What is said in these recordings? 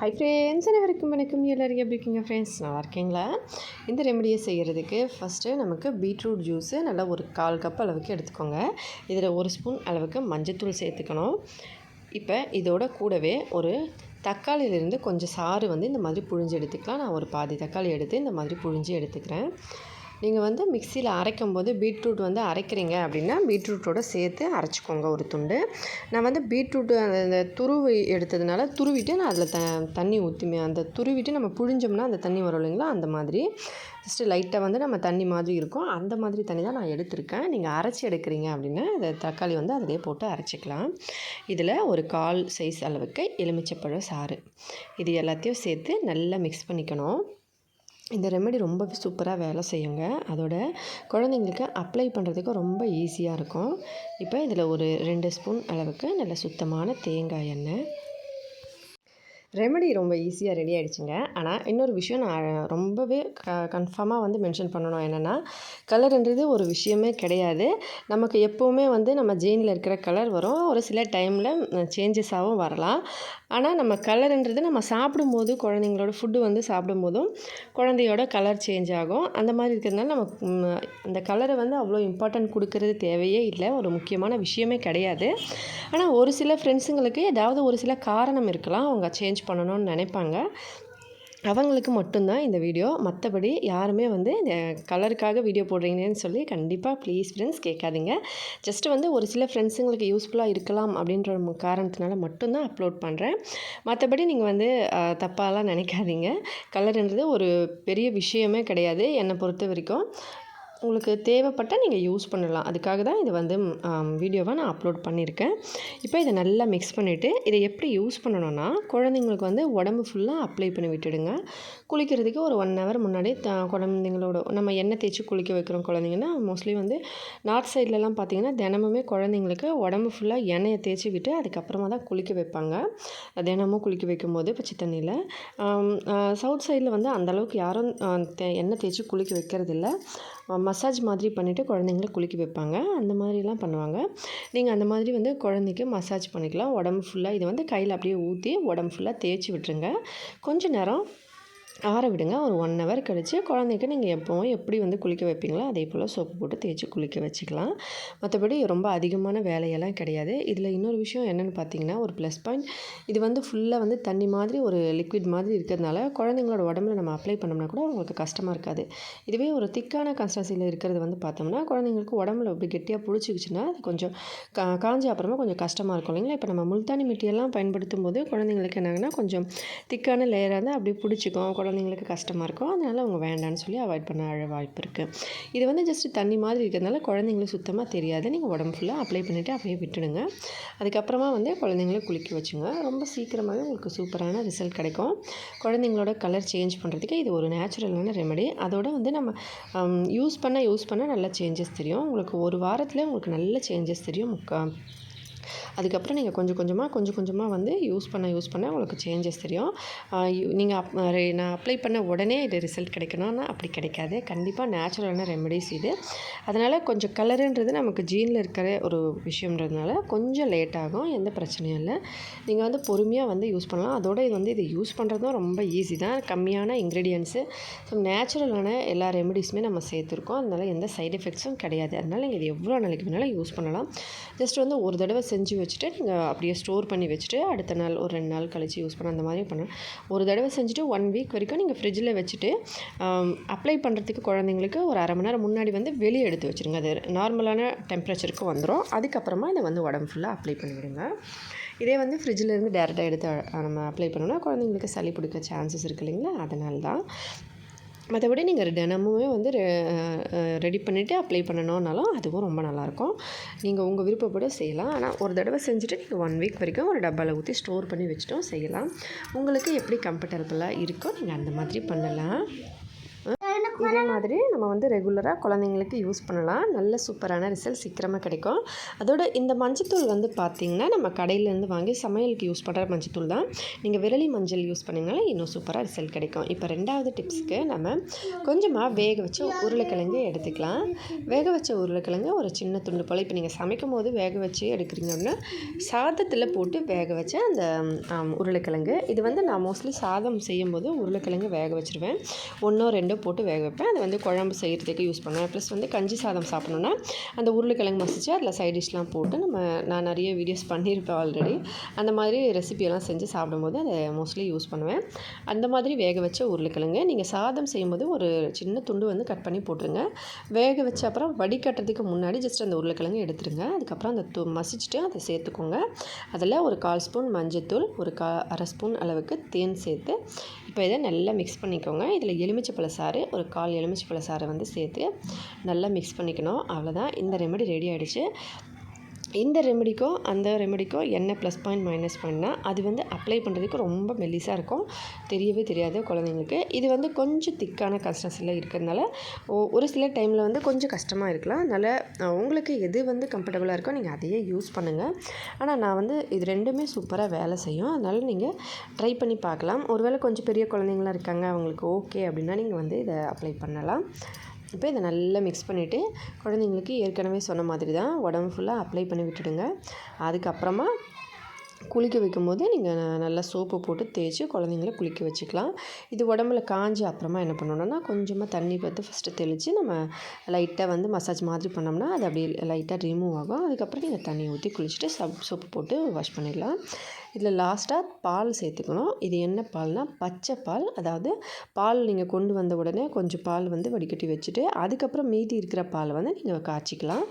Hi friends அனைவருக்கும் வணக்கம். எல்லோரும் எப்படி இருக்கீங்க ஃப்ரெண்ட்ஸ் நல்லா இருக்கீங்களா? இந்த ரெமடியை செய்கிறதுக்கு ஃபஸ்ட்டு நமக்கு பீட்ரூட் ஜூஸு நல்லா ஒரு கால் கப் அளவுக்கு எடுத்துக்கோங்க. இதில் ஒரு ஸ்பூன் அளவுக்கு மஞ்சத்தூள் சேர்த்துக்கணும். இப்போ இதோட கூடவே ஒரு தக்காளியிலேருந்து கொஞ்சம் சாறு வந்து இந்த மாதிரி புழிஞ்சு எடுத்துக்கலாம். நான் ஒரு பாதி தக்காளி எடுத்து இந்த மாதிரி புழிஞ்சு எடுத்துக்கிறேன். நீங்கள் வந்து மிக்சியில் அரைக்கும் போது பீட்ரூட் வந்து அரைக்கிறீங்க அப்படின்னா பீட்ரூட்டோட சேர்த்து அரைச்சிக்கோங்க ஒரு துண்டு. நான் வந்து பீட்ரூட்டு அந்த துருவி எடுத்ததுனால துருவிட்டு நான் அதில் த தண்ணி ஊற்றி அந்த துருவிட்டு நம்ம புழிஞ்சோம்னா அந்த தண்ணி வரும் இல்லைங்களா? அந்த மாதிரி. ஜஸ்ட்டு லைட்டாக வந்து நம்ம தண்ணி மாதிரி இருக்கும். அந்த மாதிரி தண்ணி தான் நான் எடுத்திருக்கேன். நீங்கள் அரைச்சி எடுக்கிறீங்க அப்படின்னா இந்த தக்காளி வந்து அதிலே போட்டு அரைச்சிக்கலாம். இதில் ஒரு கால் சைஸ் அளவுக்கு எலுமிச்சைப்பழம் சாறு. இது எல்லாத்தையும் சேர்த்து நல்லா மிக்ஸ் பண்ணிக்கணும். இந்த ரெமெடி ரொம்ப சூப்பராக வேலை செய்யுங்க. அதோட குழந்தைங்களுக்கு அப்ளை பண்ணுறதுக்கு ரொம்ப ஈஸியாக இருக்கும். இப்போ இதில் ஒரு ரெண்டு ஸ்பூன் அளவுக்கு நல்ல சுத்தமான தேங்காய் எண்ணெய். ரெமெடி ரொம்ப ஈஸியாக ரெடி ஆகிடுச்சிங்க ஆனால் இன்னொரு விஷயம் நான் ரொம்பவே க கன்ஃபார்மாக வந்து மென்ஷன் பண்ணணும். என்னென்னா கலருன்றது ஒரு விஷயமே கிடையாது. நமக்கு எப்போவுமே வந்து நம்ம ஜீனில் இருக்கிற கலர் வரும். ஒரு சில டைமில் சேஞ்சஸாகவும் வரலாம். ஆனால் நம்ம கலருன்றது நம்ம சாப்பிடும்போது குழந்தைங்களோட ஃபுட்டு வந்து சாப்பிடும்போதும் குழந்தையோட கலர் சேஞ்ச் ஆகும். அந்த மாதிரி இருக்கிறதுனால நம்ம அந்த கலரை வந்து அவ்வளோ இம்பார்ட்டன்ட் கொடுக்கறது தேவையே இல்லை. ஒரு முக்கியமான விஷயமே கிடையாது. ஆனால் ஒரு சில ஃப்ரெண்ட்ஸுங்களுக்கு ஏதாவது ஒரு சில காரணம் இருக்கலாம். அவங்க சேஞ்ச் பண்ணணும்னு நினைப்பாங்க. அவங்களுக்கு மட்டும்தான் இந்த வீடியோ மற்றபடி யாருமே வந்து இந்த கலருக்காக வீடியோ போடுறீங்கன்னு சொல்லி கண்டிப்பாக ப்ளீஸ் ஃப்ரெண்ட்ஸ் கேட்காதீங்க. ஜஸ்ட்டு வந்து ஒரு சில ஃப்ரெண்ட்ஸுங்களுக்கு யூஸ்ஃபுல்லாக இருக்கலாம் அப்படின்ற காரணத்தினால மட்டும்தான் அப்லோட் பண்ணுறேன் மற்றபடி நீங்கள் வந்து தப்பாலாம் நினைக்காதீங்க. கலருன்றது ஒரு பெரிய விஷயமே கிடையாது. என்னை பொறுத்த வரைக்கும். உங்களுக்கு தேவைப்பட்டால் நீங்கள் யூஸ் பண்ணலாம். அதுக்காக தான் இது வந்து வீடியோவை நான் அப்லோட் பண்ணியிருக்கேன் இப்போ இதை நல்லா மிக்ஸ் பண்ணிவிட்டு இதை எப்படி யூஸ் பண்ணணும்னா குழந்தைங்களுக்கு வந்து உடம்பு ஃபுல்லாக அப்ளை பண்ணி விட்டுடுங்க. குளிக்கிறதுக்கு ஒரு ஒன் ஹவர் முன்னாடி த குழந்தைங்களோட நம்ம எண்ணெய் தேய்ச்சி குளிக்க வைக்கிறோம் குழந்தைங்கன்னா மோஸ்ட்லி வந்து நார்த் சைட்லலாம் பார்த்திங்கன்னா தினமுமே குழந்தைங்களுக்கு உடம்பு ஃபுல்லாக எண்ணெயை தேய்ச்சி விட்டு அதுக்கப்புறமா தான் குளிக்க வைப்பாங்க. தினமும் குளிக்க வைக்கும்போது பச்சை தண்ணியில் சவுத் சைடில் வந்து அந்தளவுக்கு யாரும் எண்ணெய் தேய்ச்சி குளிக்க வைக்கிறதில்ல. மசாஜ் மாதிரி பண்ணிவிட்டு குழந்தைங்கள குளிக்க வைப்பாங்க. அந்த மாதிரிலாம் பண்ணுவாங்க. நீங்கள் அந்த மாதிரி வந்து குழந்தைக்கு மசாஜ் பண்ணிக்கலாம். உடம்பு ஃபுல்லாக இதை வந்து கையில் அப்படியே ஊற்றி உடம்பு ஃபுல்லாக தேய்ச்சி விட்டுருங்க. கொஞ்சம் நேரம் ஆற விடுங்க. ஒரு ஒன் ஹவர் கழித்து குழந்தைக்கு நீங்கள் எப்போவும் எப்படி வந்து குளிக்க வைப்பீங்களோ அதே போல் சோப்பு போட்டு தேய்ச்சி குளிக்க வச்சுக்கலாம். மற்றபடி ரொம்ப அதிகமான வேலையெல்லாம் கிடையாது. இதில் இன்னொரு விஷயம் என்னென்னு பார்த்தீங்கன்னா ஒரு ப்ளஸ் பாயிண்ட் இது வந்து ஃபுல்லாக வந்து தண்ணி மாதிரி ஒரு லிக்விட் மாதிரி இருக்கிறதுனால குழந்தைங்களோட உடம்புல நம்ம அப்ளை பண்ணோம்னா கூட அவங்களுக்கு கஷ்டமாக இருக்காது. இதுவே ஒரு திக்கான கன்ஸ்டன்சியில் இருக்கிறது வந்து பார்த்தோம்னா குழந்தைங்களுக்கு உடம்புல அப்படி கெட்டியாக பிடிச்சிக்கிச்சுன்னா அது கொஞ்சம் கா காஞ்சி அப்புறமா கொஞ்சம் கஷ்டமாக இருக்கும் இல்லைங்களா? இப்போ நம்ம முல்தானி மெட்டியெல்லாம் பயன்படுத்தும் போது குழந்தைங்களுக்கு என்னாங்கன்னா கொஞ்சம் திக்கான லேயராக இருந்தால் அப்படியே பிடிச்சிக்கும். குழந்தைங்களுக்கு கஷ்டமாக இருக்கும் அதனால் அவங்க வேண்டான்னு சொல்லி அவாய்ட் பண்ண அழ வாய்ப்பு இருக்குது இது வந்து ஜஸ்ட் தண்ணி மாதிரி இருக்கிறதுனால குழந்தைங்களுக்கு சுத்தமாக தெரியாது. நீங்கள் உடம்பு ஃபுல்லாக அப்ளை பண்ணிவிட்டு அப்படியே விட்டுடுங்க. அதுக்கப்புறமா வந்து குழந்தைங்கள குளிக்க வச்சுங்க. ரொம்ப சீக்கிரமாகவே உங்களுக்கு சூப்பரான ரிசல்ட் கிடைக்கும். குழந்தைங்களோட கலர் சேஞ்ச் பண்ணுறதுக்கு இது ஒரு நேச்சுரலான ரெமெடி அதோட வந்து நம்ம um, யூஸ் பண்ண யூஸ் பண்ண நல்ல சேஞ்சஸ் தெரியும். உங்களுக்கு ஒரு வாரத்தில் உங்களுக்கு நல்ல சேஞ்சஸ் தெரியும். முக்கா அதுக்கப்புறம் நீங்கள் கொஞ்சம் கொஞ்சமாக கொஞ்சம் கொஞ்சமாக வந்து யூஸ் பண்ண யூஸ் பண்ண உங்களுக்கு சேஞ்சஸ் தெரியும். நீங்கள் அப் நான் அப்ளை பண்ண உடனே இது ரிசல்ட் கிடைக்கணும்னா அப்படி கிடைக்காது. கண்டிப்பாக நேச்சுரலான ரெமெடிஸ் இது. அதனால் கொஞ்சம் கலருன்றது நமக்கு ஜீனில் இருக்கிற ஒரு விஷயம்ன்றதுனால கொஞ்சம் லேட் ஆகும். எந்த பிரச்சனையும் இல்லை. நீங்கள் வந்து பொறுமையாக வந்து யூஸ் பண்ணலாம். அதோட இது வந்து இது யூஸ் பண்ணுறதும் ரொம்ப ஈஸி தான். கம்மியான இன்க்ரீடியன்ஸு ஸோ நேச்சுரலான எல்லா ரெமெடிஸுமே நம்ம சேர்த்துருக்கோம். அதனால் எந்த சைட் எஃபெக்ட்ஸும் கிடையாது. அதனால் நீங்கள் இது எவ்வளோ நாளைக்கு வேணாலும் யூஸ் பண்ணலாம். ஜஸ்ட் வந்து ஒரு தடவை செஞ்சு வச்சுட்டு நீங்கள் அப்படியே ஸ்டோர் பண்ணி வச்சுட்டு அடுத்த நாள் ஒரு ரெண்டு நாள் கழித்து யூஸ் பண்ண அந்த மாதிரி பண்ணலாம். ஒரு தடவை செஞ்சுட்டு ஒன் வீக் வரைக்கும் நீங்கள் ஃப்ரிட்ஜில் வச்சுட்டு அப்ளை பண்ணுறதுக்கு குழந்தைங்களுக்கு ஒரு அரை மணி நேரம் முன்னாடி வந்து வெளியே எடுத்து வச்சுருங்க. அது நார்மலான டெம்பரேச்சருக்கு வந்துடும் அதுக்கப்புறமா இதை வந்து உடம்பு ஃபுல்லாக அப்ளை பண்ணிவிடுங்க. இதே வந்து ஃப்ரிட்ஜிலேருந்து டேரெக்டாக எடுத்து நம்ம அப்ளை பண்ணோன்னா குழந்தைங்களுக்கு சளி பிடிக்க சான்சஸ் இருக்குது இல்லைங்களா? அதனால தான். மற்றபடி நீங்கள் தினமுமே வந்து ரெடி பண்ணிவிட்டு அப்ளை பண்ணணுன்னாலும் அதுவும் ரொம்ப நல்லாயிருக்கும். நீங்கள் உங்கள் விருப்பப்பட செய்யலாம். ஆனால் ஒரு தடவை செஞ்சுட்டு நீங்கள் ஒன் வீக் வரைக்கும் ஒரு டப்பாவில் ஊற்றி ஸ்டோர் பண்ணி வச்சுட்டும் செய்யலாம். உங்களுக்கு எப்படி கம்ஃபர்டபுளாக இருக்கோ நீங்கள் அந்த மாதிரி பண்ணலாம். இதே மாதிரி நம்ம வந்து ரெகுலராக குழந்தைங்களுக்கு யூஸ் பண்ணலாம். நல்ல சூப்பரான ரிசல்ட் சீக்கிரமாக கிடைக்கும். அதோட இந்த மஞ்சத்தூள் வந்து பார்த்திங்கன்னா நம்ம கடையிலேருந்து வாங்கி சமையலுக்கு யூஸ் பண்ணுற மஞ்சத்தூள் தான். நீங்கள் விரலி மஞ்சள் யூஸ் பண்ணிங்கனால இன்னும் சூப்பராக ரிசல்ட் கிடைக்கும். இப்போ ரெண்டாவது டிப்ஸ்க்கு நம்ம கொஞ்சமாக வேக வச்சு உருளைக்கிழங்கு எடுத்துக்கலாம். வேக வச்ச உருளைக்கிழங்கு ஒரு சின்ன துண்டு போல் இப்போ நீங்கள் சமைக்கும் போது வேக வச்சு எடுக்கிறீங்க அப்படின்னா சாதத்தில் போட்டு வேக வச்ச அந்த உருளைக்கிழங்கு. இது வந்து நான் மோஸ்ட்லி சாதம் செய்யும்போது உருளைக்கிழங்கு வேக வச்சுருவேன். ஒன்றோ ரெண்டோ போட்டு வேக வைப்பேன் அது வந்து குழம்பு செய்கிறதுக்கு யூஸ் பண்ணுவேன். ப்ளஸ் வந்து கஞ்சி சாதம் சாப்பிட்ணுன்னா அந்த உருளைக்கிழங்கு மசிச்சு அதில் சைட் டிஷ்லாம் போட்டு நம்ம நான் நிறைய வீடியோஸ் பண்ணியிருப்பேன் ஆல்ரெடி அந்த மாதிரி ரெசிபியெல்லாம் செஞ்சு சாப்பிடும்போது அதை மோஸ்ட்லி யூஸ் பண்ணுவேன். அந்த மாதிரி வேக வச்ச உருளைக்கிழங்கு நீங்கள் சாதம் செய்யும்போது ஒரு சின்ன துண்டு வந்து கட் பண்ணி போட்டுருங்க. வேக வச்ச அப்புறம் வடிகட்டுறதுக்கு முன்னாடி ஜஸ்ட் அந்த உருளைக்கிழங்கு எடுத்துருங்க. அதுக்கப்புறம் அந்த து மசிச்சுட்டு அதை சேர்த்துக்கோங்க. அதில் ஒரு கால் ஸ்பூன் மஞ்சத்தூள் ஒரு கா அரை ஸ்பூன் அளவுக்கு தேன் சேர்த்து இப்போ இதை நல்லா மிக்ஸ் பண்ணிக்கோங்க. இதில் எலுமிச்சை பழசாறு ஒரு கால் எலுமிச்சைப்பழ சாறை வந்து சேர்த்து நல்லா மிக்ஸ் பண்ணிக்கணும். அவ்வளோதான் இந்த ரெமெடி ரெடி ஆகிடுச்சு இந்த ரெமெடிக்கும் அந்த ரெமெடிக்கும் என்ன ப்ளஸ் பாயிண்ட் மைனஸ் பாயிண்ட்னா அது வந்து அப்ளை பண்ணுறதுக்கு ரொம்ப மெல்லிஸாக இருக்கும். தெரியவே தெரியாது குழந்தைங்களுக்கு. இது வந்து கொஞ்சம் திக்கான கன்சிஸ்டன்சியில் இருக்கிறதுனால ஒரு சில டைமில் வந்து கொஞ்சம் கஷ்டமாக இருக்கலாம். அதனால் உங்களுக்கு எது வந்து கம்ஃபர்டபுளாக இருக்கோ நீங்கள் அதையே யூஸ் பண்ணுங்கள் ஆனால் நான் வந்து இது ரெண்டுமே சூப்பராக வேலை செய்யும். அதனால் நீங்கள் ட்ரை பண்ணி பார்க்கலாம். ஒருவேளை கொஞ்சம் பெரிய குழந்தைங்களாம் இருக்காங்க அவங்களுக்கு ஓகே அப்படின்னா நீங்கள் வந்து இதை அப்ளை பண்ணலாம். இப்போ இதை நல்லா மிக்ஸ் பண்ணிவிட்டு குழந்தைங்களுக்கு ஏற்கனவே சொன்ன மாதிரி தான் உடம்பு ஃபுல்லாக அப்ளை பண்ணி விட்டுடுங்க. அதுக்கப்புறமா குளிக்க வைக்கும்போது நீங்கள் நல்லா சோப்பு போட்டு தேய்ச்சி குழந்தைங்கள குளிக்க வச்சுக்கலாம். இது உடம்புல காஞ்சி அப்புறமா என்ன பண்ணணும்னா கொஞ்சமாக தண்ணி பார்த்து ஃபஸ்ட்டு தெளித்து நம்ம லைட்டாக வந்து மசாஜ் மாதிரி பண்ணோம்னா அது அப்படியே லைட்டாக ரிமூவ் ஆகும். அதுக்கப்புறம் நீங்கள் தண்ணி ஊற்றி குளிச்சுட்டு சப் சோப்பு போட்டு வாஷ் பண்ணிடலாம். இதில் லாஸ்ட்டாக பால் சேர்த்துக்கணும். இது என்ன பால்னால் பச்சை பால். அதாவது பால் நீங்கள் கொண்டு வந்த உடனே கொஞ்சம் பால் வந்து வடிகட்டி வச்சுட்டு அதுக்கப்புறம் மீதி இருக்கிற பால் வந்து நீங்கள் காய்ச்சிக்கலாம்.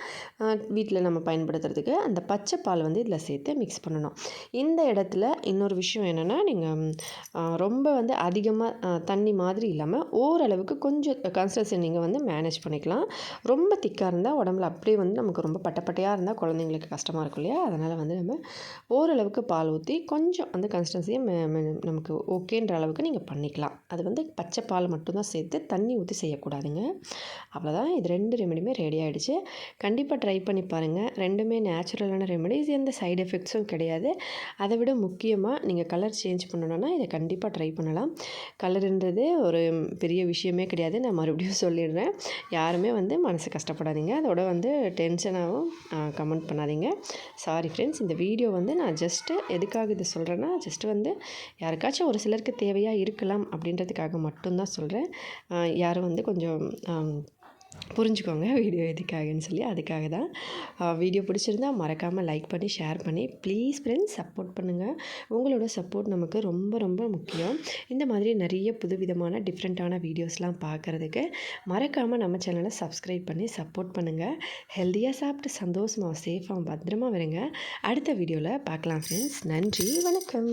வீட்டில் நம்ம பயன்படுத்துறதுக்கு அந்த பச்சை பால் வந்து இதில் சேர்த்து மிக்ஸ் பண்ணணும். இந்த இடத்துல இன்னொரு விஷயம் என்னென்னா நீங்கள் ரொம்ப வந்து அதிகமாக தண்ணி மாதிரி இல்லாமல் ஓரளவுக்கு கொஞ்சம் கன்சிஸ்டன்சி நீங்கள் வந்து மேனேஜ் பண்ணிக்கலாம். ரொம்ப திக்காக இருந்தால் உடம்புல அப்படியே வந்து நமக்கு ரொம்ப பட்டப்பட்டையாக இருந்தால் குழந்தைங்களுக்கு கஷ்டமாக இருக்கும் இல்லையா? அதனால் வந்து நம்ம ஓரளவுக்கு பால் ஊற்றி கொஞ்சம் அந்த கன்சிஸ்டன்சியை நமக்கு ஓகேன்ற அளவுக்கு நீங்கள் பண்ணிக்கலாம். அது வந்து பச்சை பால் மட்டும்தான் சேர்த்து தண்ணி ஊற்றி செய்யக்கூடாதுங்க. அவ்வளோதான் இது ரெண்டு ரெமெடியுமே ரெடி ஆகிடுச்சு கண்டிப்பாக ட்ரை பண்ணி பாருங்கள் ரெண்டுமே நேச்சுரலான ரெமெடிஸ் எந்த சைடு எஃபெக்ட்ஸும் கிடையாது. அதை விட முக்கியமாக நீங்கள் கலர் சேஞ்ச் பண்ணணுன்னா இதை கண்டிப்பாக ட்ரை பண்ணலாம். கலருன்றது ஒரு பெரிய விஷயமே கிடையாது. நான் மறுபடியும் சொல்லிடுறேன். யாருமே வந்து மனசு கஷ்டப்படாதீங்க. அதோட வந்து டென்ஷனாகவும் கமெண்ட் பண்ணாதீங்க. சாரி ஃப்ரெண்ட்ஸ் இந்த வீடியோ வந்து நான் ஜஸ்ட்டு எதுக்கு எதுக்காக இது சொல்கிறேன்னா ஜஸ்ட் வந்து யாருக்காச்சும் ஒரு சிலருக்கு தேவையாக இருக்கலாம் அப்படின்றதுக்காக மட்டும்தான் சொல்கிறேன் யாரும் வந்து கொஞ்சம் புரிஞ்சுக்கோங்க வீடியோ எதுக்காகன்னு சொல்லி அதுக்காக தான் வீடியோ பிடிச்சிருந்தா மறக்காமல் லைக் பண்ணி ஷேர் பண்ணி ப்ளீஸ் ஃப்ரெண்ட்ஸ் சப்போர்ட் பண்ணுங்கள் உங்களோட சப்போர்ட் நமக்கு ரொம்ப ரொம்ப முக்கியம். இந்த மாதிரி நிறைய புதுவிதமான டிஃப்ரெண்ட்டான வீடியோஸ்லாம் பார்க்குறதுக்கு மறக்காமல் நம்ம சேனலை சப்ஸ்கிரைப் பண்ணி சப்போர்ட் பண்ணுங்கள் ஹெல்த்தியாக சாப்பிட்டு சந்தோஷமாக சேஃபாக பத்திரமா வருங்க அடுத்த வீடியோவில் பார்க்கலாம் ஃப்ரெண்ட்ஸ் நன்றி வணக்கம்.